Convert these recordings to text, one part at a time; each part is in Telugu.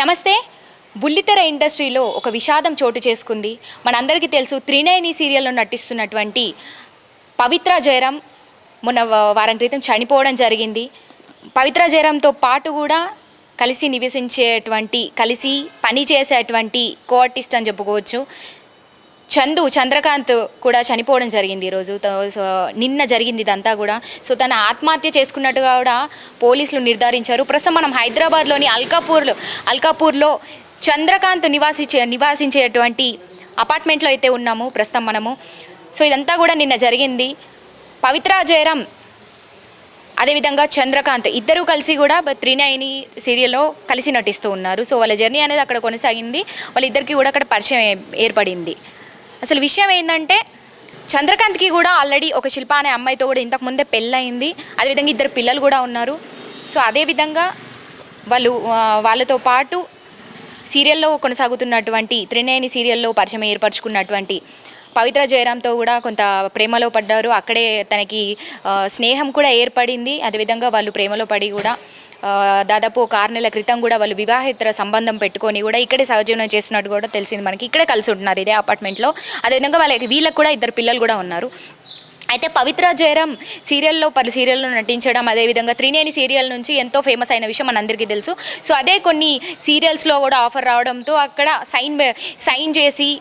నమస్తే. బుల్లితెర ఇండస్ట్రీలో ఒక విషాదం చోటు చేసుకుంది. మనందరికీ తెలుసు త్రినయని సీరియల్లో నటిస్తున్నటువంటి పవిత్ర జయరాం మొన్న వారం క్రితం చనిపోవడం జరిగింది. పవిత్ర జయరాంతో పాటు కూడా కలిసి నివసించేటువంటి కలిసి పని చేసేటువంటి కో ఆర్టిస్ట్ అని చెప్పుకోవచ్చు. చందు చంద్రకాంత్ కూడా చనిపోవడం జరిగింది ఈరోజు త- సో నిన్న జరిగింది ఇదంతా కూడా. సో తన ఆత్మహత్య చేసుకున్నట్టుగా కూడా పోలీసులు నిర్ధారించారు. ప్రస్తుతం మనం హైదరాబాద్లోని అల్కాపూర్లో అల్కాపూర్లో చంద్రకాంత్ నివాసించే నివాసించేటువంటి అపార్ట్మెంట్లో అయితే ఉన్నాము ప్రస్తుతం మనము. సో ఇదంతా కూడా నిన్న జరిగింది. పవిత్ర జయరామ్ అదేవిధంగా చంద్రకాంత్ ఇద్దరు కలిసి కూడా త్రీ నైన్ సీరియల్లో కలిసి నటిస్తూ ఉన్నారు. సో వాళ్ళ జర్నీ అనేది అక్కడ కొనసాగింది. వాళ్ళిద్దరికీ కూడా అక్కడ పరిచయం ఏర్పడింది. అసలు విషయం ఏంటంటే చంద్రకాంత్కి కూడా ఆల్రెడీ ఒక శిల్ప అనే అమ్మాయితో కూడా ఇంతకు ముందే పెళ్ళయింది. అదేవిధంగా ఇద్దరు పిల్లలు కూడా ఉన్నారు. సో అదేవిధంగా వాళ్ళు వాళ్ళతో పాటు సీరియల్లో కొనసాగుతున్నటువంటి త్రినేని సీరియల్లో పరిచయం ఏర్పరచుకున్నటువంటి పవిత్ర జయరాంతో కూడా కొంత ప్రేమలో పడ్డారు. అక్కడే తనకి స్నేహం కూడా ఏర్పడింది. అదేవిధంగా వాళ్ళు ప్రేమలో పడి కూడా దాదాపు ఒక ఆరు నెలల క్రితం కూడా వాళ్ళు వివాహేతర సంబంధం పెట్టుకొని కూడా ఇక్కడే సహజీవనం చేస్తున్నట్టు కూడా తెలిసింది మనకి. ఇక్కడే కలిసి ఉంటున్నారు ఇదే అపార్ట్మెంట్లో అదేవిధంగా వాళ్ళకి వీళ్ళకి కూడా ఇద్దరు పిల్లలు కూడా ఉన్నారు. అయితే పవిత్ర జయరాం సీరియల్లో పలు సీరియల్లో నటించడం అదేవిధంగా త్రినేని సీరియల్ నుంచి ఎంతో ఫేమస్ అయిన విషయం మనందరికీ తెలుసు. సో అదే కొన్ని సీరియల్స్లో కూడా ఆఫర్ రావడంతో అక్కడ సైన్ సైన్ చేసి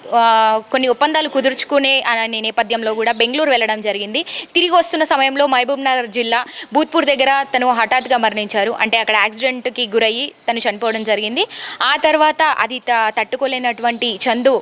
కొన్ని ఒప్పందాలు కుదుర్చుకునే అనే నేపథ్యంలో కూడా బెంగళూరు వెళ్ళడం జరిగింది. తిరిగి వస్తున్న సమయంలో మహబూబ్ నగర్ జిల్లా భూత్పూర్ దగ్గర తను హఠాత్తుగా మరణించారు. అంటే అక్కడ యాక్సిడెంట్కి గురయ్యి తను చనిపోవడం జరిగింది. ఆ తర్వాత అది త- తట్టుకోలేనటువంటి చందు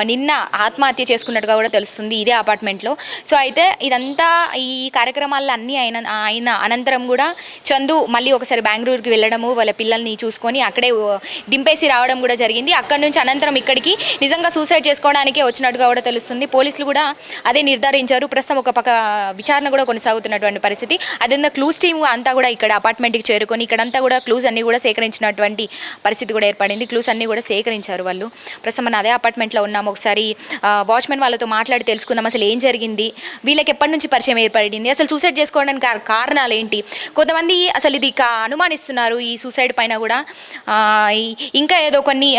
నిన్న ఆత్మహత్య చేసుకున్నట్టుగా కూడా తెలుస్తుంది ఇదే అపార్ట్మెంట్లో. సో అయితే ఇదంతా ఈ కార్యక్రమాల్లో అన్నీ అయిన అయిన అనంతరం కూడా చందు మళ్ళీ ఒకసారి బెంగళూరుకి వెళ్ళడము వాళ్ళ పిల్లల్ని చూసుకొని అక్కడే ఓ, దింపేసి రావడం కూడా జరిగింది. అక్కడ నుంచి అనంతరం ఇక్కడికి నిజంగా సూసైడ్ చేసుకోవడానికే వచ్చినట్టుగా కూడా తెలుస్తుంది. పోలీసులు కూడా అదే నిర్ధారించారు. ప్రస్తుతం ఒక పక్క విచారణ కూడా కొనసాగుతున్నటువంటి పరిస్థితి. అదేవిధంగా క్లూస్ టీమ్ అంతా కూడా ఇక్కడ అపార్ట్మెంట్కి చేరుకొని ఇక్కడంతా కూడా క్లూస్ అన్నీ కూడా సేకరించినటువంటి పరిస్థితి కూడా ఏర్పడింది. క్లూస్ అన్నీ కూడా సేకరించారు వాళ్ళు. ప్రస్తుతం మనం అదే అపార్ట్మెంట్లో ఉన్నాము. ఒకసారి వాచ్మెన్ వాళ్ళతో మాట్లాడి తెలుసుకుందాం. అసలు ఏం జరిగింది? వీళ్ళకి ఎప్పటి నుంచి పరిచయం ఏర్పడింది? అసలు సూసైడ్ చేసుకోవడానికి కార- కారణాలు ఏంటి కొంతమంది అసలు ఇది కా- అనుమానిస్తున్నారు ఈ సూసైడ్ పైన కూడా. ఇంకా ఏదో కొన్ని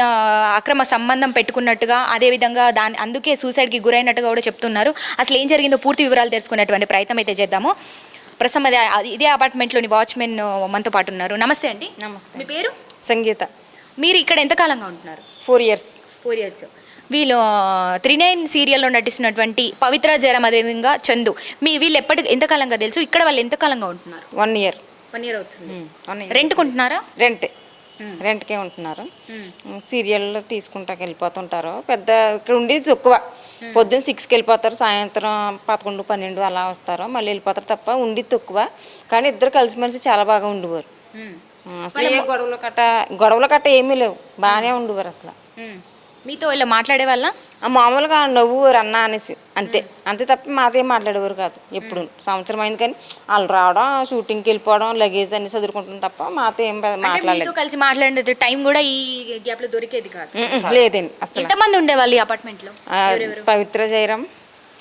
అక్రమ సంబంధం పెట్టుకున్నట్టుగా అదేవిధంగా దాని అందుకే సూసైడ్కి గురైనట్టుగా కూడా చెప్తున్నారు. అసలు ఏం జరిగిందో పూర్తి వివరాలు తెలుసుకునేటువంటి ప్రయత్నం అయితే చేద్దాము. ప్రస్తుతం అదే ఇదే అపార్ట్మెంట్లోని వాచ్మెన్ మనతో పాటు ఉన్నారు. నమస్తే అండి. నమస్తే. మీ పేరు? సంగీత. మీరు ఇక్కడ ఎంతకాలంగా ఉంటున్నారు? ఫోర్ ఇయర్స్ ఫోర్ ఇయర్స్ వీళ్ళు త్రినైన్ సీరియల్లో నటిస్తున్నటువంటి పవిత్ర జయరాం అదేవిధంగా చందు. మీ వీళ్ళు ఎప్పటి ఎంతకాలంగా తెలుసు? ఇక్కడ వాళ్ళు ఎంతకాలంగా ఉంటున్నారు? వన్ ఇయర్ వన్ ఇయర్ అవుతుంది. వన్ ఇయర్ రెంట్ కొంటున్నారా? రెంట్ రెంట్కే ఉంటున్నారు. సీరియల్ తీసుకుంటాకి వెళ్ళిపోతుంటారు. పెద్ద ఇక్కడ ఉండేది తక్కువ పొద్దున్న సిక్స్కి వెళ్ళిపోతారు సాయంత్రం పదకొండు పన్నెండు అలా వస్తారు. మళ్ళీ వెళ్ళిపోతారు తప్ప ఉండేది తక్కువ. కానీ ఇద్దరు కలిసిమెలిసి చాలా బాగా ఉండేవారు అసలు ఏ గొడవలు కట్ట గొడవలు కట్ట ఏమీ లేవు. బాగానే ఉండేవారు అసలు. మీతో ఇలా మాట్లాడే వాళ్ళ మామూలుగా నవ్వురు అన్న అనేసి అంతే. అంతే తప్ప మాతో ఏం మాట్లాడేవారు కాదు. ఎప్పుడు సంవత్సరం అయింది కానీ వాళ్ళు రావడం షూటింగ్కి వెళ్ళిపోవడం లగేజ్ అన్ని చదువుకుంటాం తప్ప మాతో ఏం మాట్లాడలేదు. కలిసి మాట్లాడే టైం కూడా ఈ గ్యాప్లో దొరికేది కాదు. లేదండి అసలు. ఎంతమంది ఉండేవాళ్ళు ఈ అపార్ట్మెంట్లో పవిత్ర జయరాం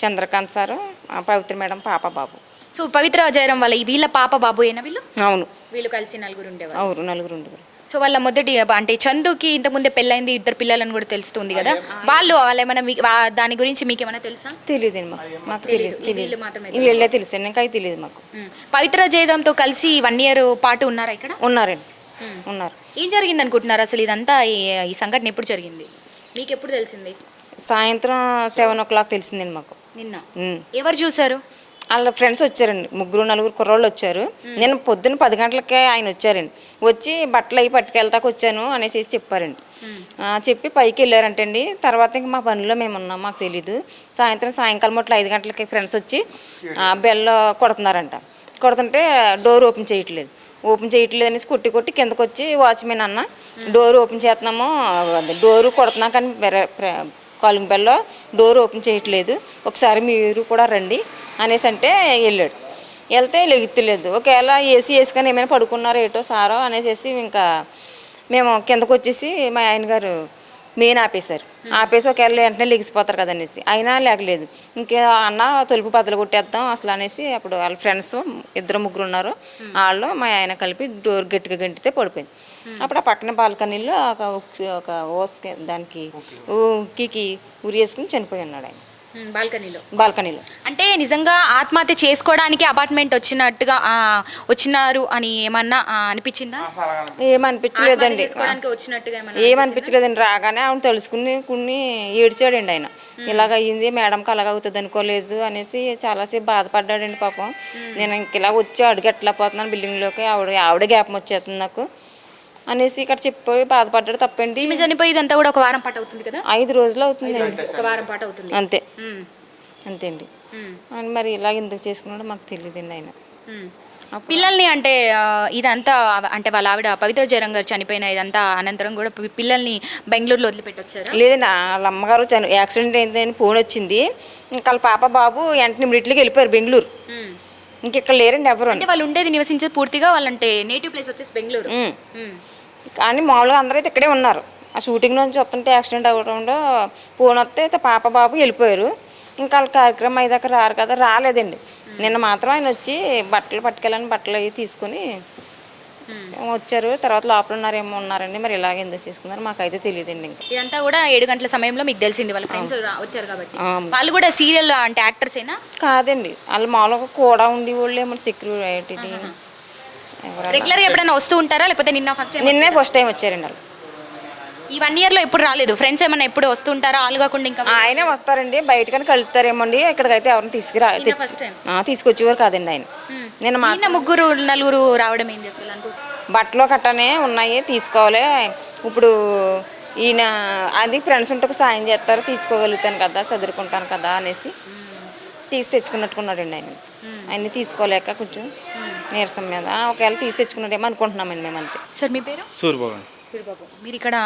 చంద్రకాంత్ సారు ఆ పవిత్ర మేడం పాప బాబు. సో పవిత్ర జయరాం వాళ్ళ వీళ్ళ పాప బాబు అయినా వీళ్ళు? అవును. వీళ్ళు కలిసి నలుగురు ఉండేవాళ్ళు. అవును నలుగురు ఉండేవారు. సో వాళ్ళ మొదటి అంటే చందుకి ఇంత ముందే పెళ్ళైంది ఇద్దరు పిల్లలని కూడా తెలుస్తుంది కదా. వాళ్ళు వాళ్ళ ఏమైనా మీ- వా- దాని గురించి మీకు ఏమైనా తెలుసా? తెలియదండి మాకు మాకు తెలియదు వీళ్ళు తెలియదు తెలుసండి ఇంకా తెలియదు మాకు. పవిత్ర జయరాంతో కలిసి వన్ ఇయర్ పాటు ఉన్నారా ఇక్కడ? ఉన్నారండి. ఉన్నారు. ఏం జరిగింది అనుకుంటున్నారు అసలు ఇదంతా? ఈ ఈ సంఘటన ఎప్పుడు జరిగింది? మీకు ఎప్పుడు తెలిసింది? సాయంత్రం సెవెన్ ఓ క్లాక్ తెలిసిందండి మాకు. నిన్న. ఉమ్. ఎవరు చూసారు వాళ్ళ ఫ్రెండ్స్ వచ్చారండి. ముగ్గురు నలుగురు కుర్రోళ్ళు వచ్చారు. నేను పొద్దున్న పది గంటలకే ఆయన వచ్చారండి. వచ్చి బట్టలు అవి పట్టుకెళ్తాకు వచ్చాను అనేసి చెప్పారండి. చెప్పి పైకి వెళ్ళారంటండి. తర్వాత ఇంక మా పనిలో మేము ఉన్నాం మాకు తెలీదు. సాయంత్రం సాయంకాలం మొట్ల ఐదు గంటలకి ఫ్రెండ్స్ వచ్చి బెల్ కొడుతున్నారంట. కొడుతుంటే డోర్ ఓపెన్ చేయట్లేదు. ఓపెన్ చేయట్లేదు అనేసి కొట్టి కొట్టి కిందకు వచ్చి వాచ్మెన్ అన్న డోర్ ఓపెన్ చేస్తున్నాము డోరు కొడుతున్నాం కానీ కాలింగ్ బెల్లో డోర్ ఓపెన్ చేయట్లేదు. ఒకసారి మీరు కూడా రండి అనేసి అంటే వెళ్ళాడు. వెళ్తే లెగుతులేదు. ఒకవేళ ఏసీ వేసుకొని ఏమైనా పడుకున్నారో ఏటో సారో అనేసి ఇంకా మేము కిందకు వచ్చేసి మా ఆయన గారు మెయిన్ ఆపేశారు. ఆపేసి ఒకవేళ వెంటనే లెగిసిపోతారు కదనేసి. అయినా లేకలేదు ఇంకా అన్న తలుపు బద్దలు కొట్టేద్దాం అసలు అనేసి అప్పుడు వాళ్ళ ఫ్రెండ్స్ ఇద్దరు ముగ్గురు ఉన్నారు. వాళ్ళు మా ఆయన కలిపి డోర్ గట్టిగా గంటితే పడిపోయింది. అప్పుడు ఆ పక్కన బాల్కనీలో ఒక ఒక ఓస్కి దానికి ఉక్కికి ఉరి వేసుకుని చనిపోయి ఉన్నాడు ఆయన. బాల్కనీలో. బాల్కనీలో. అంటే నిజంగా ఆత్మహత్య చేసుకోవడానికి అపార్ట్మెంట్ వచ్చినట్టుగా ఆ, వచ్చినారు అని ఏమన్నా ఆ, అనిపించిందా? ఏమనిపించలేదండి. చేసుకోవడానికి వచ్చినట్టుగా ఏమన్నా ఏమనిపించలేదండి. రాగానే ఆవిడ తెలుసుకుని కొన్ని ఏడ్చాడండి ఆయన. ఇలాగ అయ్యింది మేడంకి అలాగ అవుతుంది అనుకోలేదు అనేసి చాలాసేపు బాధపడ్డాడండి పాపం. నేను ఇంక ఇలా వచ్చి అడుగు ఎట్లా పోతున్నాను బిల్డింగ్లోకి? ఆవిడ ఆవిడ గ్యాపం వచ్చేస్తుంది నాకు. అనేసి ఇక్కడ చెప్పి బాధపడ్డాడు తప్పండి ఈమె చనిపోయి ఇదంతా కూడా ఒక వారం పాటు అవుతుంది కదా? ఐదు రోజులు అవుతుంది ఒక వారం పాటు అవుతుంది. అంతే. అంతే అండి అని మరి ఇలా ఎందుకు చేసుకున్నాడో మాకు తెలియదండి ఆయన. పిల్లల్ని అంటే ఇదంతా అంటే వాళ్ళ ఆవిడ పవిత్ర జయరాం గారు చనిపోయిన ఇదంతా అనంతరం కూడా పిల్లల్ని బెంగళూరులో వదిలిపెట్టొచ్చారా? లేదండి వాళ్ళ అమ్మగారు చని యాక్సిడెంట్ అయిందని ఫోన్ వచ్చింది. ఇంకా వాళ్ళ పాప బాబు వెంటనే ఇమ్మీడియట్లీకి వెళ్ళిపోయారు బెంగళూరు. ఉమ్. ఇంక ఇక్కడ లేరండి ఎవరు అంటే వాళ్ళు ఉండేది నివసించేది పూర్తిగా వాళ్ళంటే నేటివ్ ప్లేస్ వచ్చేసి బెంగళూరు. కానీ మామూలుగా అందరూ అయితే ఇక్కడే ఉన్నారు. ఆ షూటింగ్ నుంచి వస్తుంటే యాక్సిడెంట్ అవ్వడంలో ఫోన్ వస్తే అయితే పాప బాబు వెళ్ళిపోయారు. ఇంకా వాళ్ళ కార్యక్రమం అయ్యాక రారు కదా రాలేదండి. నిన్న మాత్రం ఆయన వచ్చి బట్టలు పట్టుకెళ్ళని బట్టలు అవి తీసుకుని వచ్చారు. తర్వాత లోపల ఉన్నారేమో ఉన్నారండి. మరి ఇలాగ ఎందుకు తీసుకున్నారు మాకైతే తెలియదండి ఇదంతా కూడా ఏడు గంటల సమయంలో మీకు తెలిసింది. వాళ్ళ ఫ్రెండ్స్ వచ్చారు కాబట్టి. వాళ్ళు కూడా సీరియల్ అంటే యాక్టర్స్ అయినా కాదండి. వాళ్ళు మామూలుగా కూడా ఉండి వాళ్ళు ఏమో సెక్యూరిటీ రెగ్యులర్గా ఎప్పుడైనా వస్తూ ఉంటారా? లేకపోతే నిన్న ఫస్ట్ టైం నిన్నే ఫస్ట్ టైం వచ్చారండి వాళ్ళు ఈ వన్ ఇయర్లో ఎప్పుడు రాలేదు. ఫ్రెండ్స్ ఏమైనా ఎప్పుడు వస్తూ ఉంటారా? వాళ్ళు కాకుండా ఇంకా ఆయనే వస్తారండి. బయటకని కలుస్తారేమో అండి ఇక్కడికైతే ఎవరిని తీసుకురా నిన్న ఆ, తీసుకొచ్చేవారు కాదండి ఆయన. నేను మా నిన్న ముగ్గురు నలుగురు రావడం ఏం చేస్తారు బట్టలు కట్టనే ఉన్నాయి. తీసుకోవాలి. ఇప్పుడు ఈయన అది ఫ్రెండ్స్ ఉంటే ఒక సాయం చేస్తారు. తీసుకోగలుగుతాను కదా చదువుకుంటాను కదా అనేసి తీసి తెచ్చుకున్నట్టుకున్నాడండి ఆయన. అన్ని తీసుకోలేక కొంచెం నీరసం మీద. ఒకవేళ తీసి తెచ్చుకున్నాడేమో అనుకుంటున్నామండి మేము అంతే. సార్ మీ పేరు? సూర్యబాబు సూరిబాబు మీరు ఇక్కడ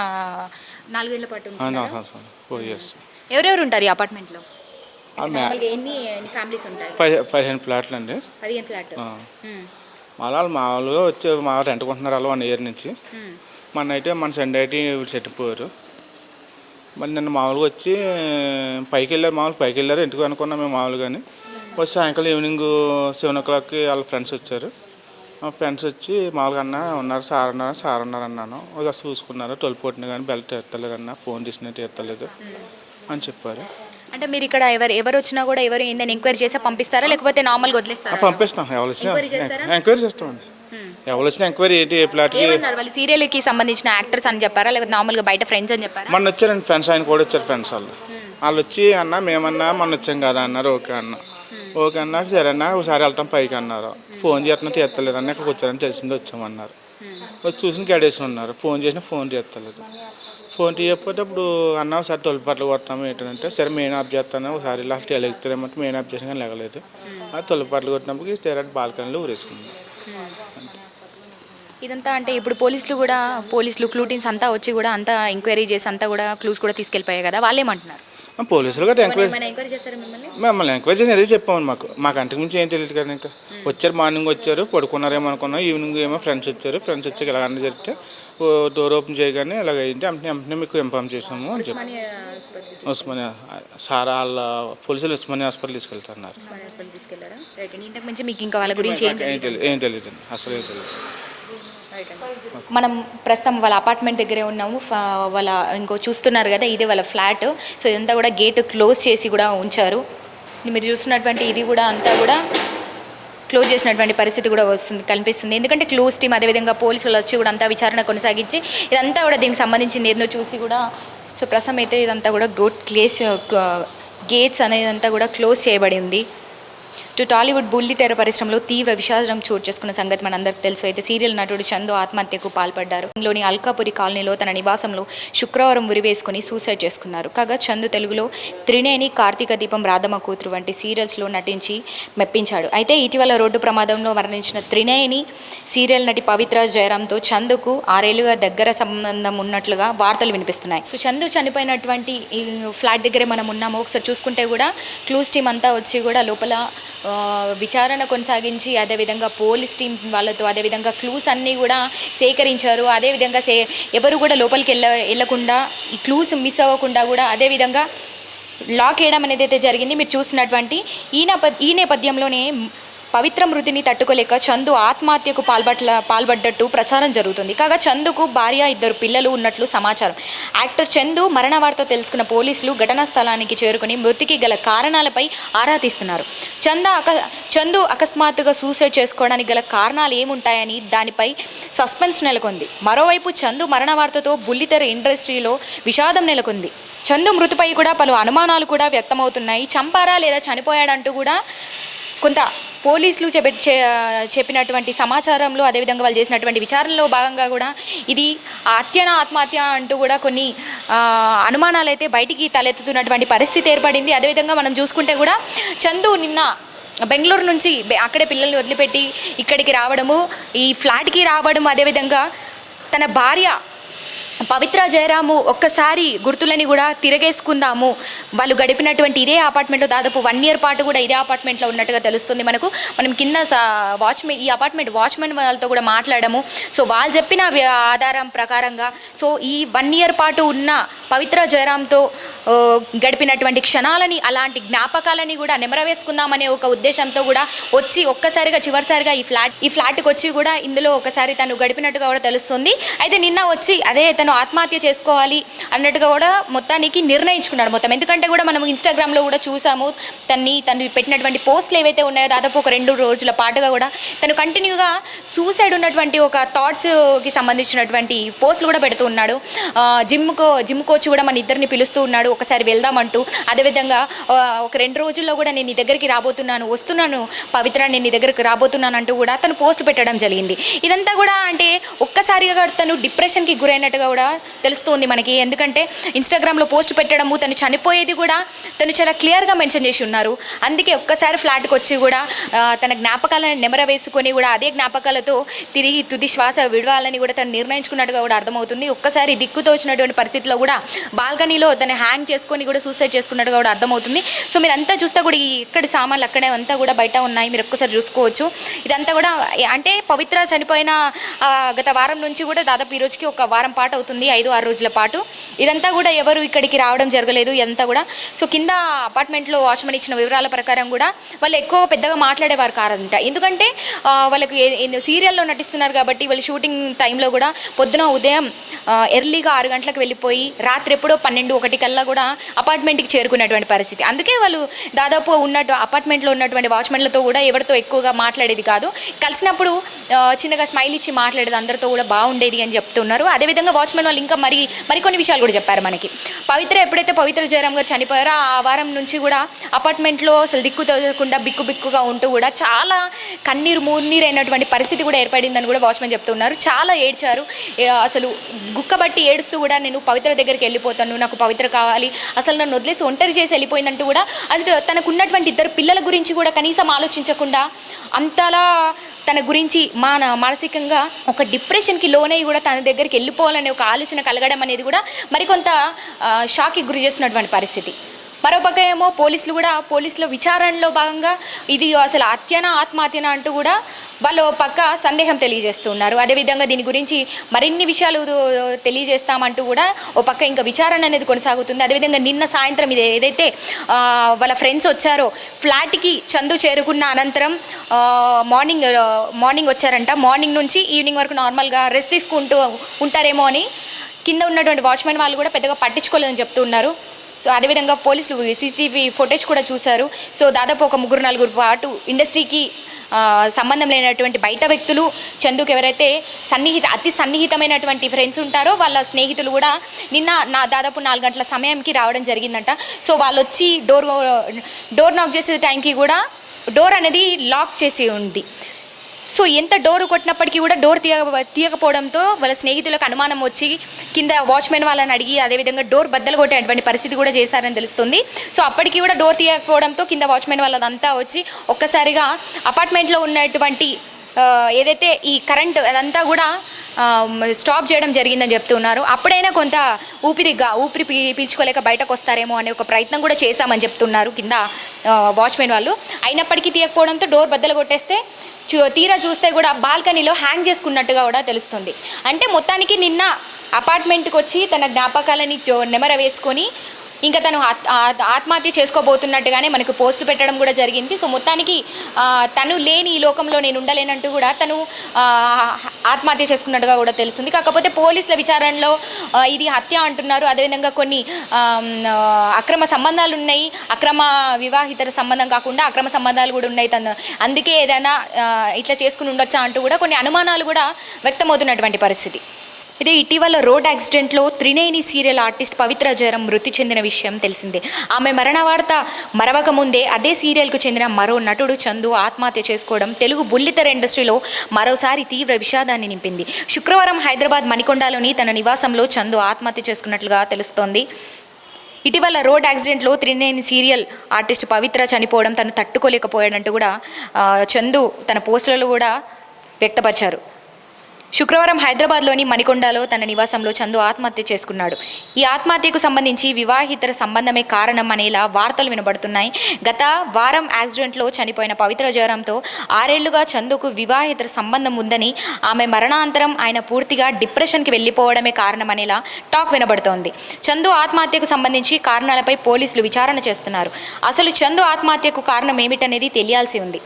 నాలుగేళ్ళ పాటు ఉంటున్నారా? సంవత్సరం ఫోర్ ఇయర్స్ ఎవరెవరు ఉంటారు ఈ అపార్ట్మెంట్లో మ్యా- నార్మల్గా ఎన్ని ఎన్ని ఫ్యామిలీస్ ఉంటాయి? పది పదిహేను ప్లాట్లు అండి. పదిహేను ఫ్లాట్. మళ్ళీ వాళ్ళు మామూలుగా వచ్చి మా రెంట్కుంటున్నారు వాళ్ళు వన్ ఇయర్ నుంచి. మొన్న అయితే మన సండే అయితే వీళ్ళు చెట్టుపోయారు మళ్ళీ నిన్న మామూలుగా వచ్చి పైకి వెళ్ళారు మామూలు పైకి వెళ్ళారు ఇంటికి అనుకున్నాం మేము మామూలుగాని వచ్చి సాయంకాలం ఈవినింగ్ సెవెన్ ఓ క్లాక్కి వాళ్ళ ఫ్రెండ్స్ వచ్చారు. మా ఫ్రెండ్స్ వచ్చి మామూలుగా అన్న ఉన్నారు సార్ ఉన్నారు సార్ ఉన్నారు అన్నాను. ఒకసారి చూసుకున్నారు. తొలి కొట్టిన కానీ బెల్ట్ ఎత్తలేదు అన్న ఫోన్ చేసినట్టు ఎత్తలేదు అని చెప్పారు. అంటే మీరు ఇక్కడ ఎవరు ఎవరు వచ్చినా కూడా ఎవరు ఏందని ఎంక్వైరీ చేసి పంపిస్తారా? లేకపోతే నార్మల్గా వదిలేస్తారా? పంపిస్తాం. ఎవరు వచ్చినా ఎంక్వైరీ చేస్తామండి. ఎవరు వచ్చినా ఎంక్వైరీ ఏంటి ఏ ప్లాట్కి? వాళ్ళు? సీరియల్కి సంబంధించిన యాక్టర్స్ అని చెప్పారా? లేకపోతే నార్మల్గా బయట ఫ్రెండ్స్ అని చెప్పారా? మొన్న వచ్చారండి ఫ్రెండ్స్ ఆయన కూడా వచ్చారు ఫ్రెండ్స్ వాళ్ళు. వాళ్ళు వచ్చి అన్న మేమన్నా మొన్న వచ్చాం కదా అన్నారు ఓకే అన్న. ఓకే అన్నాక సరే అన్న ఒకసారి వెళ్తాం పైకి అన్నారు. ఫోన్ చేస్తున్నా తీస్తలేదు అన్న ఇక్కడికి వచ్చారని తెలిసింది వచ్చామన్నారు. వచ్చి చూసిన గడేసి ఉన్నారు. ఫోన్ చేసినా ఫోన్ చేస్తలేదు ఫోన్ తీయకపోతే ఇప్పుడు అన్న ఒకసారి తొలి పట్లు కొట్టాము ఏంటంటే సరే మెయిన్ ఆఫ్ చేస్తాను ఒకసారి ఇలా తెలియతారేమంటే మెయిన్ ఆఫ్ చేసిన కానీ లేగలేదు. అది తొలి పట్లు కొట్టినప్పుడు తెరటి బాల్కనీలో ఊరేసుకుంది ఇదంతా అంటే ఇప్పుడు పోలీసులు కూడా పోలీసులు క్లూ టీమ్స్ అంతా వచ్చి కూడా అంతా ఎంక్వైరీ చేసి అంతా కూడా క్లూస్ కూడా తీసుకెళ్ళిపోయాయి కదా వాళ్ళేమంటున్నారు? పోలీసులు కూడా ఎంక్వైరీ మిమ్మల్ని? ఎంక్వైరీ చేసి అదే చెప్పాము మాకు మాకు అంతకు మించి ఏం తెలియదు కదా ఇంకా. వచ్చారు మార్నింగ్ వచ్చారు పడుకున్నారేమో అనుకున్నాం. ఈవినింగ్ ఏమో ఫ్రెండ్స్ వచ్చారు. ఫ్రెండ్స్ వచ్చి ఇలా అన్నీ జరిగితే డోర్ ఓపెన్ చేయగానే ఇలాగ అయింది వెంటనే వెంటనే మీకు ఇన్ఫామ్ చేసాము అని చెప్పి. ఉస్మానియా సార్ వాళ్ళ పోలీసులు ఉస్మానియా హాస్పిటల్ తీసుకెళ్తున్నారు తీసుకెళ్ళారా రైట్ అండి ఇంతకు మించి మీకు ఇంకా వాళ్ళ గురించి ఏం ఏం తెలియదు ఏం తెలియదు అసలు ఏం తెలియదు మనం ప్రస్తుతం వాళ్ళ అపార్ట్మెంట్ దగ్గరే ఉన్నాము. వాళ్ళ ఇంకో చూస్తున్నారు కదా ఇదే వాళ్ళ ఫ్లాట్ సో ఇదంతా కూడా గేట్ క్లోజ్ చేసి కూడా ఉంచారు. మీరు చూస్తున్నటువంటి ఇది కూడా అంతా కూడా క్లోజ్ చేసినటువంటి పరిస్థితి కూడా వస్తుంది కనిపిస్తుంది. ఎందుకంటే క్లోజ్ టీమ్ అదేవిధంగా పోలీసులు వచ్చి కూడా అంతా విచారణ కొనసాగించి ఇదంతా కూడా దీనికి సంబంధించింది ఏందో చూసి కూడా సో ప్రస్తుతం అయితే ఇదంతా కూడా గోట్ క్లేస్ గేట్స్ అనేది అంతా కూడా క్లోజ్ చేయబడి ఉంది టు టాలీవుడ్ బుల్లి తెర పరిశ్రమలో తీవ్ర విషాదం చోటు చేసుకున్న సంగతి మనందరికీ తెలుసు. అయితే సీరియల్ నటుడు చందు ఆత్మహత్యకు పాల్పడ్డారు. లోని అల్కాపురి కాలనీలో తన నివాసంలో శుక్రవారం ఉరివేసుకుని సూసైడ్ చేసుకున్నారు. కాగా చందు తెలుగులో త్రినేని కార్తీక దీపం రాధమ్మ కూతురు వంటి సీరియల్స్లో నటించి మెప్పించాడు. అయితే ఇటీవల రోడ్డు ప్రమాదంలో మరణించిన త్రినేని సీరియల్ నటి పవిత్ర జయరామ్తో చందుకు ఆరేళ్ళుగా దగ్గర సంబంధం ఉన్నట్లుగా వార్తలు వినిపిస్తున్నాయి. సో చందు చనిపోయినటువంటి ఫ్లాట్ దగ్గరే మనం ఉన్నాము. ఒకసారి చూసుకుంటే కూడా క్లూస్ టీమ్ అంతా వచ్చి కూడా లోపల విచారణ కొనసాగించి అదేవిధంగా పోలీస్ టీం వాళ్ళతో అదేవిధంగా క్లూస్ అన్నీ కూడా సేకరించారు. అదేవిధంగా సే ఎవరు కూడా లోపలికి వెళ్ళ వెళ్ళకుండా ఈ క్లూస్ మిస్ అవ్వకుండా కూడా అదేవిధంగా లాక్ వేయడం అనేది అయితే జరిగింది. మీరు చూసినటువంటి ఈ నేప ఈ నేపథ్యంలోనే పవిత్ర మృతిని తట్టుకోలేక చందు ఆత్మహత్యకు పాల్పట్ల పాల్పడ్డట్టు ప్రచారం జరుగుతుంది. కాగా చందుకు భార్య ఇద్దరు పిల్లలు ఉన్నట్లు సమాచారం. యాక్టర్ చందు మరణ వార్త తెలుసుకున్న పోలీసులు ఘటనా స్థలానికి చేరుకుని మృతికి గల కారణాలపై ఆరా తీస్తున్నారు. చంద అక చందు అకస్మాత్తుగా సూసైడ్ చేసుకోవడానికి గల కారణాలు ఏముంటాయని దానిపై సస్పెన్స్ నెలకొంది. మరోవైపు చందు మరణ వార్తతో బుల్లితెర ఇండస్ట్రీలో విషాదం నెలకొంది. చందు మృతిపై కూడా పలు అనుమానాలు కూడా వ్యక్తమవుతున్నాయి. చంపారా లేదా చనిపోయాడంటూ కూడా కొంత పోలీసులు చెప్పి చెప్పినటువంటి సమాచారంలో అదేవిధంగా వాళ్ళు చేసినటువంటి విచారణలో భాగంగా కూడా ఇది హత్యన ఆత్మహత్య అంటూ కూడా కొన్ని అనుమానాలు అయితే బయటికి తలెత్తుతున్నటువంటి పరిస్థితి ఏర్పడింది. అదేవిధంగా మనం చూసుకుంటే కూడా చందు నిన్న బెంగళూరు నుంచి అక్కడే పిల్లల్ని వదిలిపెట్టి ఇక్కడికి రావడము ఈ ఫ్లాట్కి రావడం అదేవిధంగా తన భార్య పవిత్ర జయరాము ఒక్కసారి గుర్తులని కూడా తిరగేసుకుందాము. వాళ్ళు గడిపినటువంటి ఇదే అపార్ట్మెంట్లో దాదాపు వన్ ఇయర్ పాటు కూడా ఇదే అపార్ట్మెంట్లో ఉన్నట్టుగా తెలుస్తుంది మనకు. మనం కింద వాచ్మెన్ ఈ అపార్ట్మెంట్ వాచ్మెన్ వాళ్ళతో కూడా మాట్లాడము. సో వాళ్ళు చెప్పిన ఆధారం ప్రకారంగా సో ఈ వన్ ఇయర్ పాటు ఉన్న పవిత్ర జయరామ్తో గడిపినటువంటి క్షణాలని అలాంటి జ్ఞాపకాలని కూడా నెమరవేసుకుందామనే ఒక ఉద్దేశంతో కూడా వచ్చి ఒక్కసారిగా చివరిసారిగా ఈ ఫ్లాట్ ఈ ఫ్లాట్కి వచ్చి కూడా ఇందులో ఒకసారి తను గడిపినట్టుగా కూడా తెలుస్తుంది. అయితే నిన్న వచ్చి అదే తను ఆత్మహత్య చేసుకోవాలి అన్నట్టుగా కూడా మొత్తానికి నిర్ణయించుకున్నాడు మొత్తం. ఎందుకంటే కూడా మనం ఇన్స్టాగ్రామ్లో కూడా చూసాము తన్ని తను పెట్టినటువంటి పోస్టులు ఏవైతే ఉన్నాయో దాదాపు ఒక రెండు రోజుల పాటుగా కూడా తను కంటిన్యూగా సూసైడ్ ఉన్నటువంటి ఒక థాట్స్కి సంబంధించినటువంటి పోస్టులు కూడా పెడుతూ ఉన్నాడు. జిమ్కో జిమ్ కోచ్ కూడా మన ఇద్దరిని పిలుస్తూ ఉన్నాడు ఒకసారి వెళ్దామంటూ. అదేవిధంగా ఒక రెండు రోజుల్లో కూడా నేను నీ దగ్గరికి రాబోతున్నాను వస్తున్నాను పవిత్ర నేను నీ దగ్గరికి రాబోతున్నాను అంటూ కూడా తను పోస్ట్ పెట్టడం జరిగింది. ఇదంతా కూడా అంటే ఒక్కసారిగా తను డిప్రెషన్కి గురైనట్టుగా కూడా తెలుస్తుంది మనకి. ఎందుకంటే ఇన్స్టాగ్రామ్లో పోస్ట్ పెట్టడము తను చనిపోయేది కూడా తను చాలా క్లియర్గా మెన్షన్ చేసి ఉన్నారు. అందుకే ఒక్కసారి ఫ్లాట్కి వచ్చి కూడా తన జ్ఞాపకాలను నెమర వేసుకొని కూడా అదే జ్ఞాపకాలతో తిరిగి తుది శ్వాస విడవాలని కూడా తను నిర్ణయించుకున్నట్టుగా కూడా అర్థమవుతుంది. ఒక్కసారి దిక్కుతో వచ్చినటువంటి పరిస్థితిలో కూడా బాల్కనీలో తను హ్యాంగ్ చేసుకొని కూడా సూసైడ్ చేసుకున్నట్టుగా కూడా అర్థమవుతుంది. సో మీరు అంతా చూస్తే కూడా ఈ ఇక్కడి సామాన్లు అక్కడే అంతా కూడా బయట ఉన్నాయి. మీరు ఒక్కసారి చూసుకోవచ్చు. ఇదంతా కూడా అంటే పవిత్ర చనిపోయిన గత వారం నుంచి కూడా దాదాపు ఈ రోజుకి ఒక వారం పాటు అవుతుంది. ఐదు ఆరు రోజుల పాటు. ఇదంతా కూడా ఎవరు ఇక్కడికి రావడం జరగలేదు ఇదంతా కూడా. సో కింద అపార్ట్మెంట్లో వాచ్మెన్ ఇచ్చిన వివరాల ప్రకారం కూడా వాళ్ళు ఎక్కువ పెద్దగా మాట్లాడేవారు కారంట ఎందుకంటే వాళ్ళకు వాళ్ళకి సీరియల్లో నటిస్తున్నారు కాబట్టి వాళ్ళు షూటింగ్ టైంలో కూడా పొద్దున ఉదయం ఎర్లీగా ఆరు గంటలకు వెళ్ళిపోయి రాత్రి ఎప్పుడో పన్నెండు ఒకటి కల్లా కూడా అపార్ట్మెంట్కి చేరుకునేటువంటి పరిస్థితి. అందుకే వాళ్ళు దాదాపు ఉన్నట్టు అపార్ట్మెంట్లో ఉన్నటువంటి వాచ్మెన్లతో కూడా ఎవరితో ఎక్కువగా మాట్లాడేది కాదు. కలిసినప్పుడు చిన్నగా స్మైల్ ఇచ్చి మాట్లాడేది అందరితో కూడా బాగుండేది అని చెప్తున్నారు. అదేవిధంగా వాచ్మెన్ వాళ్ళు ఇంకా మరి మరికొన్ని విషయాలు కూడా చెప్పారు మనకి. పవిత్ర ఎప్పుడైతే పవిత్ర జయరామ్ గారు చనిపోయారో ఆ వారం నుంచి కూడా అపార్ట్మెంట్లో అసలు దిక్కు తోచకుండా బిక్కు బిక్కుగా ఉంటూ కూడా చాలా కన్నీరు మూన్నీరు అయినటువంటి పరిస్థితి కూడా ఏర్పడిందని కూడా వాచ్మెన్ చెప్తున్నారు. చాలా ఏడ్చారు. అసలు గుక్కబట్టి ఏడుస్తూ కూడా నేను పవిత్ర దగ్గరికి వెళ్ళిపోతాను నాకు పవిత్ర కావాలి అసలు నన్ను వదిలేసి ఒంటరి చేసి వెళ్ళిపోయిందంటూ కూడా అసలు తనకున్నటువంటి ఇద్దరు పిల్లల గురించి కూడా కనీసం ఆలోచించకుండా అంతలా తన గురించి మాన మానసికంగా ఒక డిప్రెషన్కి లోనై కూడా తన దగ్గరికి వెళ్ళిపోవాలనే ఒక ఆలోచన కలగడం అనేది కూడా మరికొంత షాక్కి గురి చేస్తున్నటువంటి పరిస్థితి. మరోపక్క ఏమో పోలీసులు కూడా పోలీసుల విచారణలో భాగంగా ఇది అసలు హత్యన ఆత్మహత్యన అంటూ కూడా వాళ్ళు పక్క సందేహం తెలియజేస్తున్నారు. అదేవిధంగా దీని గురించి మరిన్ని విషయాలు తెలియజేస్తామంటూ కూడా ఓ పక్క ఇంకా విచారణ అనేది కొనసాగుతుంది. అదేవిధంగా నిన్న సాయంత్రం ఇది ఏదైతే వాళ్ళ ఫ్రెండ్స్ వచ్చారో ఫ్లాట్కి చందు చేరుకున్న అనంతరం మార్నింగ్ మార్నింగ్ వచ్చారంట. మార్నింగ్ నుంచి ఈవినింగ్ వరకు నార్మల్గా రెస్ట్ తీసుకుంటూ ఉంటారేమో అని కింద ఉన్నటువంటి వాచ్మెన్ వాళ్ళు కూడా పెద్దగా పట్టించుకోలేదని చెప్తున్నారు సో అదేవిధంగా పోలీసులు సీసీటీవీ ఫుటేజ్ కూడా చూశారు. సో దాదాపు ఒక ముగ్గురు నలుగురు పాటు ఇండస్ట్రీకి సంబంధం లేనటువంటి బయట వ్యక్తులు చందుకు ఎవరైతే సన్నిహిత అతి సన్నిహితమైనటువంటి ఫ్రెండ్స్ ఉంటారో వాళ్ళ స్నేహితులు కూడా నిన్న నా దాదాపు నాలుగు గంటల సమయంకి రావడం జరిగిందంట. సో వాళ్ళు వచ్చి డోర్ డోర్ నాక్ చేసే టైంకి కూడా డోర్ అనేది లాక్ చేసి ఉంది. సో ఎంత డోర్ కొట్టినప్పటికీ కూడా డోర్ తీయ తీయకపోవడంతో వాళ్ళ స్నేహితులకు అనుమానం వచ్చి కింద వాచ్మెన్ వాళ్ళని అడిగి అదేవిధంగా డోర్ బద్దలు కొట్టేటువంటి పరిస్థితి కూడా చేశారని తెలుస్తుంది. సో అప్పటికి కూడా డోర్ తీయకపోవడంతో కింద వాచ్మెన్ వాళ్ళదంతా వచ్చి ఒక్కసారిగా అపార్ట్మెంట్లో ఉన్నటువంటి ఏదైతే ఈ కరెంట్ అదంతా కూడా స్టాప్ చేయడం జరిగిందని చెప్తున్నారు అప్పుడైనా కొంత ఊపిరిగా ఊపిరి పీ పీల్చుకోలేక బయటకు వస్తారేమో అనే ఒక ప్రయత్నం కూడా చేశామని చెప్తున్నారు కింద వాచ్మెన్ వాళ్ళు. అయినప్పటికీ తీయకపోవడంతో డోర్ బద్దలు కొట్టేస్తే తీరా చూస్తే కూడా బాల్కనీలో హ్యాంగ్ చేసుకున్నట్టుగా కూడా తెలుస్తుంది. అంటే మొత్తానికి నిన్న అపార్ట్మెంట్కి వచ్చి తన జ్ఞాపకాలని నెమర వేసుకొని ఇంకా తను ఆత్మహత్య చేసుకోబోతున్నట్టుగానే మనకు పోస్టులు పెట్టడం కూడా జరిగింది. సో మొత్తానికి తను లేని ఈ లోకంలో నేను ఉండలేనంటూ కూడా తను ఆత్మహత్య చేసుకున్నట్టుగా కూడా తెలుస్తుంది. కాకపోతే పోలీసుల విచారణలో ఇది హత్య అంటున్నారు. అదేవిధంగా కొన్ని అక్రమ సంబంధాలు ఉన్నాయి. అక్రమ వివాహితర సంబంధం కాకుండా అక్రమ సంబంధాలు కూడా ఉన్నాయి తను. అందుకే ఏదైనా ఇట్లా చేసుకుని ఉండొచ్చా అంటూ కూడా కొన్ని అనుమానాలు కూడా వ్యక్తమవుతున్నటువంటి పరిస్థితి. అయితే ఇటీవల రోడ్ యాక్సిడెంట్లో త్రినేని సీరియల్ ఆర్టిస్ట్ పవిత్ర జయరాం మృతి చెందిన విషయం తెలిసిందే. ఆమె మరణ వార్త మరవక ముందే అదే సీరియల్కు చెందిన మరో నటుడు చందు ఆత్మహత్య చేసుకోవడం తెలుగు బుల్లితెర ఇండస్ట్రీలో మరోసారి తీవ్ర విషాదాన్ని నింపింది. శుక్రవారం హైదరాబాద్ మణికొండలోని తన నివాసంలో చందు ఆత్మహత్య చేసుకున్నట్లుగా తెలుస్తోంది. ఇటీవల రోడ్ యాక్సిడెంట్లో త్రినేని సీరియల్ ఆర్టిస్ట్ పవిత్ర చనిపోవడం తను తట్టుకోలేకపోయాడంటూ కూడా చందు తన పోస్టులలో కూడా వ్యక్తపరిచారు. శుక్రవారం హైదరాబాద్లోని మణికొండలో తన నివాసంలో చందు ఆత్మహత్య చేసుకున్నాడు. ఈ ఆత్మహత్యకు సంబంధించి వివాహితర సంబంధమే కారణం అనేలా వార్తలు వినబడుతున్నాయి. గత వారం యాక్సిడెంట్లో చనిపోయిన పవిత్ర జ్వరంతో ఆరేళ్ళుగా చందుకు వివాహితర సంబంధం ఉందని ఆమె మరణాంతరం ఆయన పూర్తిగా డిప్రెషన్కి వెళ్ళిపోవడమే కారణం అనేలా టాక్ వినబడుతోంది. చందు ఆత్మహత్యకు సంబంధించి కారణాలపై పోలీసులు విచారణ చేస్తున్నారు. అసలు చందు ఆత్మహత్యకు కారణం ఏమిటనేది తెలియాల్సి ఉంది.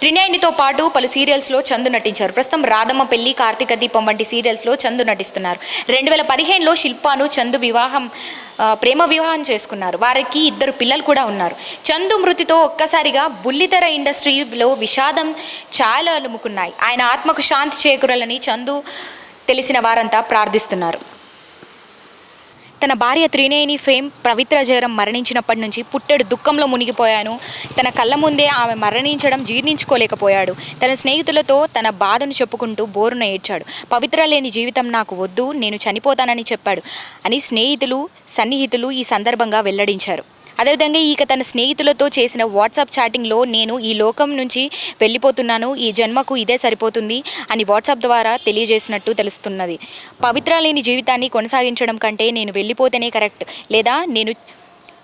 త్రినేనితో పాటు పలు సీరియల్స్లో చందు నటించారు. ప్రస్తుతం రాధమ్మ పెళ్ళి కార్తీక దీపం వంటి సీరియల్స్లో చందు నటిస్తున్నారు. రెండు వేల పదిహేనులో శిల్పాను చందు వివాహం ప్రేమ వివాహం చేసుకున్నారు. వారికి ఇద్దరు పిల్లలు కూడా ఉన్నారు. చందు మృతితో ఒక్కసారిగా బుల్లితెర ఇండస్ట్రీలో విషాదం చాలా అలుముకున్నాయి. ఆయన ఆత్మకు శాంతి చేకూరాలని చందు తెలిసిన వారంతా ప్రార్థిస్తున్నారు. తన భార్య త్రినేని ఫేమ్ పవిత్ర జయరం మరణించినప్పటి నుంచి పుట్టెడు దుఃఖంలో మునిగిపోయాను. తన కళ్ళ ముందే ఆమె మరణించడం జీర్ణించుకోలేకపోయాడు. తన స్నేహితులతో తన బాధను చెప్పుకుంటూ బోరున ఏడ్చాడు. పవిత్ర లేని జీవితం నాకు వద్దు నేను చనిపోతానని చెప్పాడు. అని స్నేహితులు సన్నిహితులు ఈ సందర్భంగా వెల్లడించారు. అదేవిధంగా ఇక తన స్నేహితులతో చేసిన వాట్సాప్ చాటింగ్లో నేను ఈ లోకం నుంచి వెళ్ళిపోతున్నాను ఈ జన్మకు ఇదే సరిపోతుంది అని వాట్సాప్ ద్వారా తెలియజేసినట్టు తెలుస్తున్నది. పవిత్ర లేని జీవితాన్ని కొనసాగించడం కంటే నేను వెళ్ళిపోతేనే కరెక్ట్. లేదా నేను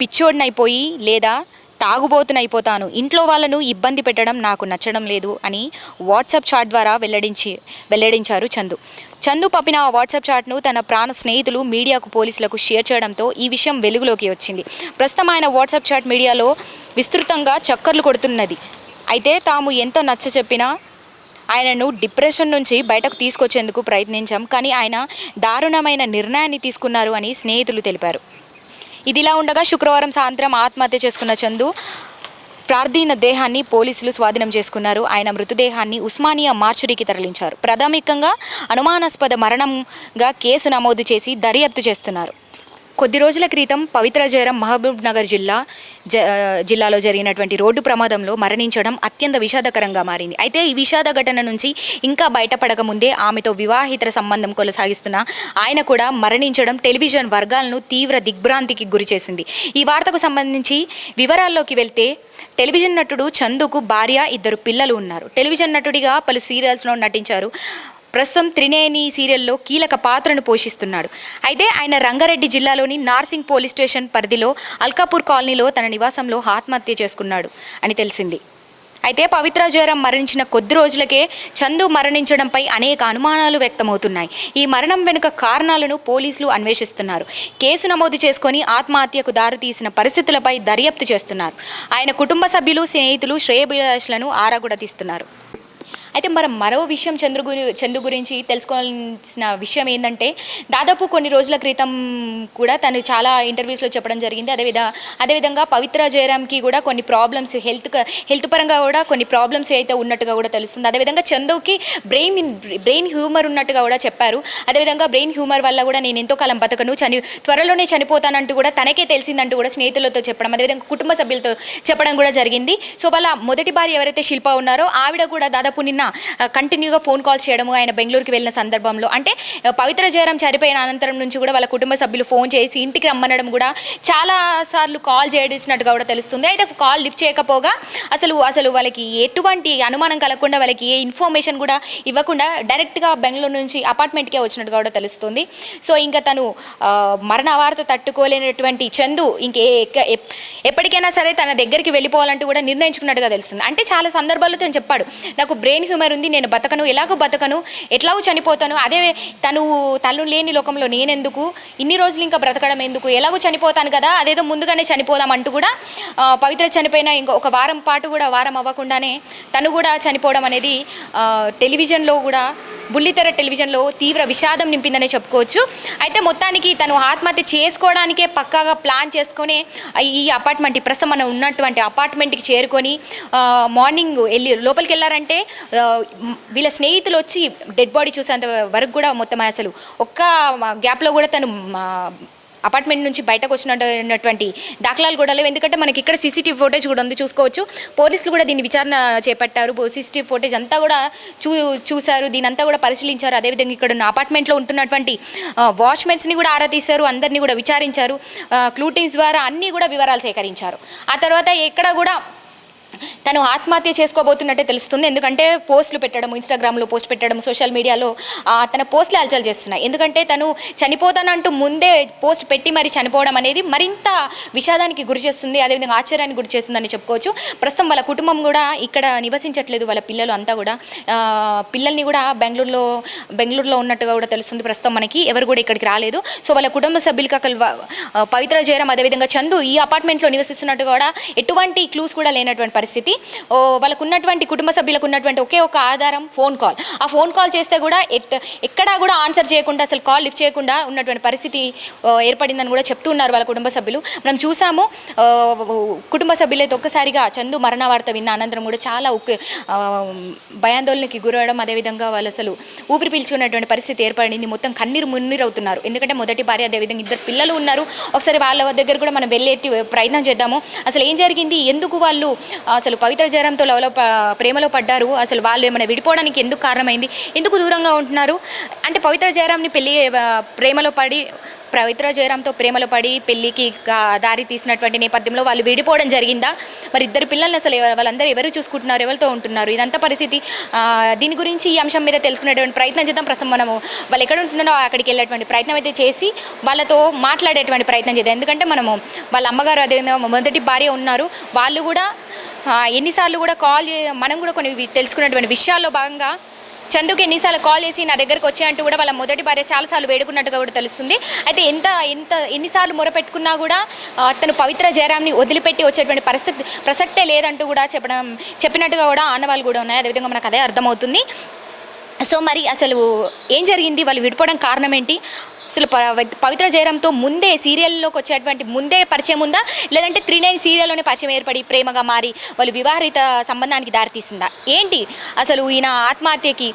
పిచ్చోడినైపోయి లేదా తాగుబోతునైపోతాను. ఇంట్లో వాళ్ళను ఇబ్బంది పెట్టడం నాకు నచ్చడం లేదు అని వాట్సాప్ చాట్ ద్వారా వెల్లడించి వెల్లడించారు చందు. చందు పంపిన ఆ వాట్సాప్ చాట్ను తన ప్రాణ స్నేహితులు మీడియాకు పోలీసులకు షేర్ చేయడంతో ఈ విషయం వెలుగులోకి వచ్చింది. ప్రస్తుతం ఆయన వాట్సాప్ చాట్ మీడియాలో విస్తృతంగా చక్కర్లు కొడుతున్నది. అయితే తాము ఎంత నచ్చ చెప్పినా ఆయనను డిప్రెషన్ నుంచి బయటకు తీసుకొచ్చేందుకు ప్రయత్నించాం. కానీ ఆయన దారుణమైన నిర్ణయాన్ని తీసుకున్నారు అని స్నేహితులు తెలిపారు. ఇదిలా ఉండగా శుక్రవారం సాయంత్రం ఆత్మహత్య చేసుకున్న చందు ప్రార్థీన దేహాన్ని పోలీసులు స్వాధీనం చేసుకున్నారు. ఆయన మృతదేహాన్ని ఉస్మానియా మార్చురీకి తరలించారు. ప్రాథమికంగా అనుమానాస్పద మరణంగా కేసు నమోదు చేసి దర్యాప్తు చేస్తున్నారు. కొద్ది రోజుల క్రితం పవిత్ర జయరాం మహబూబ్ నగర్ జిల్లా జ జిల్లాలో జరిగినటువంటి రోడ్డు ప్రమాదంలో మరణించడం అత్యంత విషాదకరంగా మారింది. అయితే ఈ విషాద ఘటన నుంచి ఇంకా బయటపడక ముందే ఆమెతో వివాహితర సంబంధం కొనసాగిస్తున్న ఆయన కూడా మరణించడం టెలివిజన్ వర్గాలను తీవ్ర దిగ్భ్రాంతికి గురిచేసింది ఈ వార్తకు సంబంధించి వివరాల్లోకి వెళ్తే టెలివిజన్ నటుడు చందుకు భార్య ఇద్దరు పిల్లలు ఉన్నారు. టెలివిజన్ నటుడిగా పలు సీరియల్స్లో నటించారు. ప్రస్తుతం త్రినేని సీరియల్లో కీలక పాత్రను పోషిస్తున్నాడు. అయితే ఆయన రంగారెడ్డి జిల్లాలోని నార్సింగ్ పోలీస్ స్టేషన్ పరిధిలో అల్కాపూర్ కాలనీలో తన నివాసంలో ఆత్మహత్య చేసుకున్నాడు అని తెలిసింది. అయితే పవిత్ర జ్వరం మరణించిన కొద్ది రోజులకే చందు మరణించడంపై అనేక అనుమానాలు వ్యక్తమవుతున్నాయి. ఈ మరణం వెనుక కారణాలను పోలీసులు అన్వేషిస్తున్నారు. కేసు నమోదు చేసుకొని ఆత్మహత్యకు దారితీసిన పరిస్థితులపై దర్యాప్తు చేస్తున్నారు. ఆయన కుటుంబ సభ్యులు స్నేహితులు శ్రేయభిలాషులను ఆరాగుడ తీస్తున్నారు. అయితే మరి మరో విషయం చంద్రు గురి చందు గురించి తెలుసుకోవాల్సిన విషయం ఏంటంటే దాదాపు కొన్ని రోజుల క్రితం కూడా తను చాలా ఇంటర్వ్యూస్లో చెప్పడం జరిగింది. అదేవిధ అదేవిధంగా పవిత్ర జయరామ్కి కూడా కొన్ని ప్రాబ్లమ్స్ హెల్త్ హెల్త్ పరంగా కూడా కొన్ని ప్రాబ్లమ్స్ అయితే ఉన్నట్టుగా కూడా తెలుస్తుంది. అదేవిధంగా చందుకి బ్రెయిన్ బ్రెయిన్ హ్యూమర్ ఉన్నట్టుగా కూడా చెప్పారు. అదేవిధంగా బ్రెయిన్ హ్యూమర్ వల్ల కూడా నేను ఎంతో కాలం బతకను చని త్వరలోనే చనిపోతానంటూ కూడా తనకే తెలిసిందంటూ కూడా స్నేహితులతో చెప్పడం అదేవిధంగా కుటుంబ సభ్యులతో చెప్పడం కూడా జరిగింది. సో వాళ్ళ మొదటి భార్య ఎవరైతే శిల్ప ఉన్నారో ఆవిడ కూడా దాదాపు నిన్న కంటిన్యూగా ఫోన్ కాల్స్ చేయడము ఆయన బెంగళూరుకి వెళ్ళిన సందర్భంలో. అంటే పవిత్ర జయరాం చనిపోయిన అనంతరం నుంచి కూడా వాళ్ళ కుటుంబ సభ్యులు ఫోన్ చేసి ఇంటికి రమ్మనడం కూడా చాలా సార్లు కాల్ చేసినట్టుగా కూడా తెలుస్తుంది. అయితే కాల్ లిఫ్ట్ చేయకపోగా అసలు అసలు వాళ్ళకి ఎటువంటి అనుమానం కలగకుండా వాళ్ళకి ఏ ఇన్ఫర్మేషన్ కూడా ఇవ్వకుండా డైరెక్ట్గా బెంగళూరు నుంచి అపార్ట్మెంట్కే వచ్చినట్టుగా కూడా తెలుస్తుంది. సో ఇంకా తను మరణ వార్త తట్టుకోలేనటువంటి చందు ఇంకే ఎప్పటికైనా సరే తన దగ్గరికి వెళ్ళిపోవాలంటూ కూడా నిర్ణయించుకున్నట్టుగా తెలుస్తుంది. అంటే చాలా సందర్భాల్లో తను చెప్పాడు నాకు బ్రెయిన్ హ్యూమర్ ఉంది నేను బతకను ఎలాగో బతకను ఎట్లాగో చనిపోతాను అదే తను తను లేని లోకంలో నేనెందుకు ఇన్ని రోజులు ఇంకా బ్రతకడం ఎందుకు ఎలాగో చనిపోతాను కదా అదేదో ముందుగానే చనిపోదాం అంటూ కూడా పవిత్ర చనిపోయిన ఇంకో ఒక వారం పాటు కూడా వారం అవ్వకుండానే తను కూడా చనిపోవడం అనేది టెలివిజన్లో కూడా బుల్లితెర టెలివిజన్లో తీవ్ర విషాదం నింపిందనే చెప్పుకోవచ్చు. అయితే మొత్తానికి తను ఆత్మహత్య చేసుకోవడానికే పక్కాగా ప్లాన్ చేసుకొని ఈ అపార్ట్మెంట్ ఈ ప్రస్తుతం మనం ఉన్నటువంటి అపార్ట్మెంట్కి చేరుకొని మార్నింగ్ వెళ్ళి లోపలికి వెళ్ళారంటే వీళ్ళ స్నేహితులు వచ్చి డెడ్ బాడీ చూసేంత వరకు కూడా మొత్తం అసలు ఒక్క గ్యాప్లో కూడా తను మా, అపార్ట్మెంట్ నుంచి బయటకు వచ్చినటువంటి దాఖలాలు కూడా లేవు. ఎందుకంటే మనకి ఇక్కడ సీసీటీవీ ఫోటేజ్ కూడా ఉంది చూసుకోవచ్చు. పోలీసులు కూడా దీన్ని విచారణ చేపట్టారు. సీసీటీవీ ఫోటేజ్ అంతా కూడా చూ చూశారు. దీని అంతా కూడా పరిశీలించారు. అదేవిధంగా ఇక్కడ ఉన్న అపార్ట్మెంట్లో ఉంటున్నటువంటి వాచ్మెన్స్ని కూడా ఆరా తీశారు. అందరినీ కూడా విచారించారు. క్లూ టీమ్స్ ద్వారా అన్నీ కూడా వివరాలు సేకరించారు. ఆ తర్వాత ఎక్కడ కూడా తను ఆత్మహత్య చేసుకోబోతున్నట్టే తెలుస్తుంది. ఎందుకంటే పోస్టులు పెట్టడం ఇన్స్టాగ్రామ్లో పోస్ట్ పెట్టడం సోషల్ మీడియాలో తన పోస్టులు అలచల్ చేస్తున్నాయి. ఎందుకంటే తను చనిపోతానంటూ ముందే పోస్ట్ పెట్టి మరి చనిపోవడం అనేది మరింత విషాదానికి గురి చేస్తుంది అదేవిధంగా ఆశ్చర్యానికి గురి చేస్తుందని చెప్పుకోవచ్చు. ప్రస్తుతం వాళ్ళ కుటుంబం కూడా ఇక్కడ నివసించట్లేదు వాళ్ళ పిల్లలు అంతా కూడా. పిల్లల్ని కూడా బెంగళూరులో బెంగళూరులో ఉన్నట్టుగా కూడా తెలుస్తుంది ప్రస్తుతం మనకి. ఎవరు కూడా ఇక్కడికి రాలేదు. సో వాళ్ళ కుటుంబ సభ్యులకి అక్కడ పవిత్ర జయరాం అదేవిధంగా చందు ఈ అపార్ట్మెంట్లో నివసిస్తున్నట్టు కూడా ఎటువంటి క్లూస్ కూడా లేనటువంటి పరిస్థితి. పరిస్థితి. వాళ్ళకు ఉన్నటువంటి కుటుంబ సభ్యులకు ఉన్నటువంటి ఒకే ఒక ఆధారం ఫోన్ కాల్. ఆ ఫోన్ కాల్ చేస్తే కూడా ఎట్ ఎక్కడా కూడా ఆన్సర్ చేయకుండా అసలు కాల్ లిఫ్ట్ చేయకుండా ఉన్నటువంటి పరిస్థితి ఏర్పడిందని కూడా చెప్తూ ఉన్నారు వాళ్ళ కుటుంబ సభ్యులు. మనం చూసాము కుటుంబ సభ్యులైతే ఒక్కసారిగా చందు మరణ వార్త విన్న అనంతరం కూడా చాలా ఉక్కు భయాందోళనకి గురవడం అదేవిధంగా వాళ్ళు అసలు ఊపిరి పీల్చుకున్నటువంటి పరిస్థితి ఏర్పడింది. మొత్తం కన్నీరు మున్నీరు అవుతున్నారు. ఎందుకంటే మొదటి భార్య అదేవిధంగా ఇద్దరు పిల్లలు ఉన్నారు. ఒకసారి వాళ్ళ దగ్గర కూడా మనం వెళ్ళేటి ప్రయత్నం చేద్దాము. అసలు ఏం జరిగింది? ఎందుకు వాళ్ళు అసలు పవిత్ర జయరాంతో లవలో ప్రేమలో పడ్డారు. అసలు వాళ్ళు ఏమైనా విడిపోవడానికి ఎందుకు కారణమైంది? ఎందుకు దూరంగా ఉంటున్నారు? అంటే పవిత్ర జయరాంని పెళ్ళి ప్రేమలో పడి పవిత్ర జయరామ్తో ప్రేమలో పడి పెళ్ళికి దారి తీసినటువంటి నేపథ్యంలో వాళ్ళు విడిపోవడం జరిగిందా? మరి ఇద్దరు పిల్లల్ని అసలు వాళ్ళందరూ ఎవరు చూసుకుంటున్నారు ఎవరితో ఉంటున్నారు? ఇదంతా పరిస్థితి దీని గురించి ఈ అంశం మీద తెలుసుకునేటువంటి ప్రయత్నం చేద్దాం. ప్రస్తుతం మనము వాళ్ళు ఎక్కడ ఉంటున్నారో అక్కడికి వెళ్ళేటువంటి ప్రయత్నం అయితే చేసి వాళ్ళతో మాట్లాడేటువంటి ప్రయత్నం చేద్దాం. ఎందుకంటే మనము వాళ్ళ అమ్మగారు అదేవిధంగా మొదటి భార్య ఉన్నారు. వాళ్ళు కూడా ఎన్నిసార్లు కూడా కాల్ మనం కూడా కొన్ని తెలుసుకున్నటువంటి విషయాల్లో భాగంగా చందుకు ఎన్నిసార్లు కాల్ చేసి నా దగ్గరకు వచ్చి అంటూ కూడా వాళ్ళ మొదటి భార్య చాలాసార్లు వేడుకున్నట్టుగా కూడా తెలుస్తుంది. అయితే ఎంత ఎంత ఎన్నిసార్లు మొరపెట్టుకున్నా కూడా తను పవిత్ర జయరామ్ని వదిలిపెట్టి వచ్చేటువంటి పరిస్థితి ప్రసక్తే లేదంటూ కూడా చెప్పడం చెప్పినట్టుగా కూడా ఆనవాళ్ళు కూడా ఉన్నాయి. అదేవిధంగా మనకు అదే అర్థమవుతుంది. సో మరి అసలు ఏం జరిగింది? వాళ్ళు విడిపోవడం కారణం ఏంటి? అసలు పవిత్ర జయరామ్తో ముందే సీరియల్లోకి వచ్చేటువంటి ముందే పరిచయం ఉందా? లేదంటే త్రీ నైన్ సీరియల్లోనే పరిచయం ఏర్పడి ప్రేమగా మారి వాళ్ళు వివాహిత సంబంధానికి దారితీసిందా? ఏంటి? అసలు ఈయన ఆత్మహత్యకి